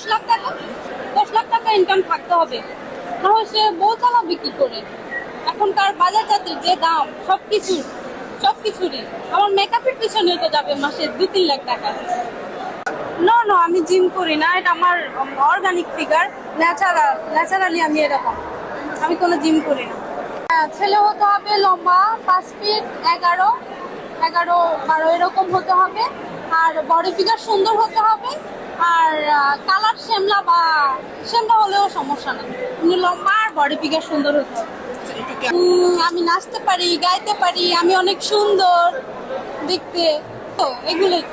দশ লাখ টাকা দশ লাখ টাকা ইনকাম থাকতে হবে। তাহলে সে বউ চালাবে কি করে? এখনকার বাজার জাতের যে দাম সব কিছুর সব কিছুরই আমার মেকআপের পিছনে তো যাবে মাসে দু তিন লাখ টাকা। নো নো আমি জিম করি না এটা আমার অর্গানিক ফিগার ন্যাচারাল ন্যাচারালি আমি এরকম। আমি কোনো জিম করি না। হ্যাঁ, ছেলে হতে হবে লম্বা পাঁচ ফিট এগারো এগারো বারো এরকম হতে হবে। আর বডি ফিগার সুন্দর হতে হবে। আর কালার শ্যামলা বা শ্যামলা হলেও সমস্যা নেই। কিন্তু লম্বা আর বডি ফিগার সুন্দর হতে আমি নাচতে পারি গাইতে পারি আমি অনেক সুন্দর দেখতে। তো এগুলোই।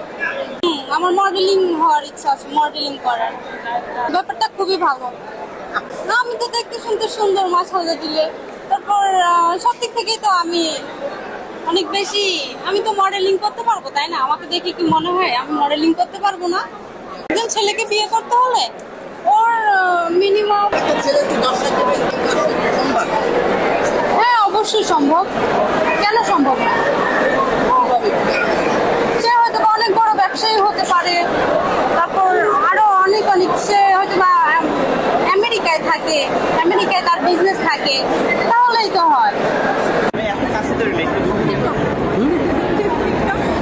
আমার মডেলিং হওয়ার ইচ্ছা আছে মডেলিং করার। ব্যাপারটা খুবই ভালো। না, আমি তো দেখতে শুনতে সুন্দর মাছ হালকা দিলে। তারপর সব দিক থেকেই তো আমি অনেক বেশি আমি তো মডেলিং করতে পারব তাই না? আমাকে দেখে কি মনে হয় আমি মডেলিং করতে পারব না? একজন ছেলেকে বিয়ে করতে হলে ওর মিনিমাম হ্যাঁ অবশ্যই সম্ভব। কেন সম্ভব না? সে হয়তো অনেক বড় ব্যবসায়ী হতে পারে। তারপর আরও অনেক অনেক সে হয়তো বা আমেরিকায় থাকে। আমেরিকায় তার বিজনেস থাকে তাহলেই তো হয়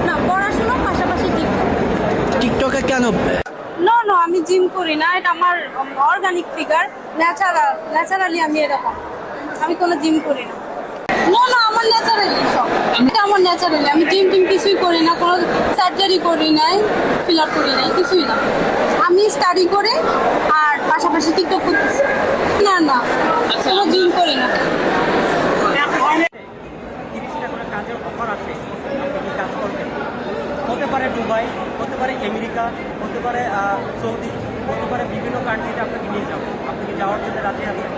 না পড়াশোনার পাশাপাশি টিকটক টিকটকে কেন নো নো আমি জিম করি না এটা আমার অর্গানিক ফিগার ন্যাচারাল ন্যাচারালি আমি এরকম। আমি কোনো জিম করি না। নো না আমার ন্যাচারালি সব। এটা আমার ন্যাচারালি আমি জিম টিম কিছুই করি না কোনো সার্জারি করি নাই করি নাই কিছুই না। আমি স্টাডি করে আর পাশাপাশি টিকটক করতেছি। না না কোনো জিম করি না। তিরিশটা করে করবেন? হতে পারে দুবাই হতে পারে আমেরিকা হতে পারে সৌদি হতে পারে বিভিন্ন কান্ট্রিতে আপনাকে নিয়ে যাব। আপনি কি যাওয়ার জন্য রাজি আছেন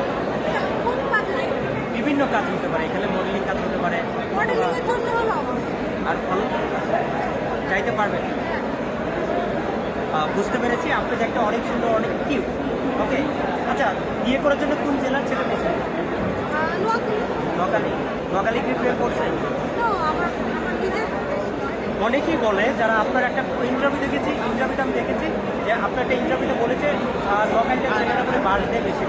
বিভিন্ন কাজ হতে পারে এখানে মডেলিং কাজ হতে পারে। আর ভালো চাইতে পারবেন। বুঝতে পেরেছি আপনি দেখতে অনেক সুন্দর অনেক কিউ ওকে আচ্ছা বিয়ে করার জন্য কোন জেলার ছেলে পছন্দ? নোয়াখালী। নোয়াখালী। কি প্রেম করছেন? অনেকেই বলে যারা আপনার একটা ইন্টারভিউ দেখেছি ইন্টারভিউতে আমি দেখেছি যে আপনার একটা ইন্টারভিউতে বলেছে আহ, নোয়াখালীতে করে বাস দেয় বেশি।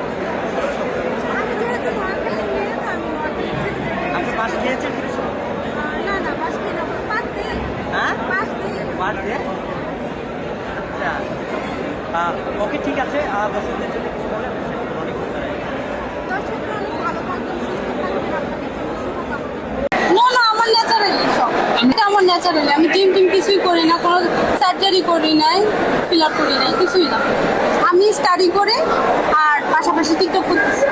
আপনি বাস দিয়েছেন কিছু? হ্যাঁ? বাস দেয় আচ্ছা। ওকে ঠিক আছে। দর্শকদের জন্য কিছু বলে অনেক নো না আমার ন্যাচারালি সব ন্যাচারালি আমি জিম টিম কিছুই করি না, কোনো সার্জারি করি নাই ফিল আপ করি নাই, কিছুই না। আমি স্টাডি করে আর পাশাপাশি টিকটক করতেছি।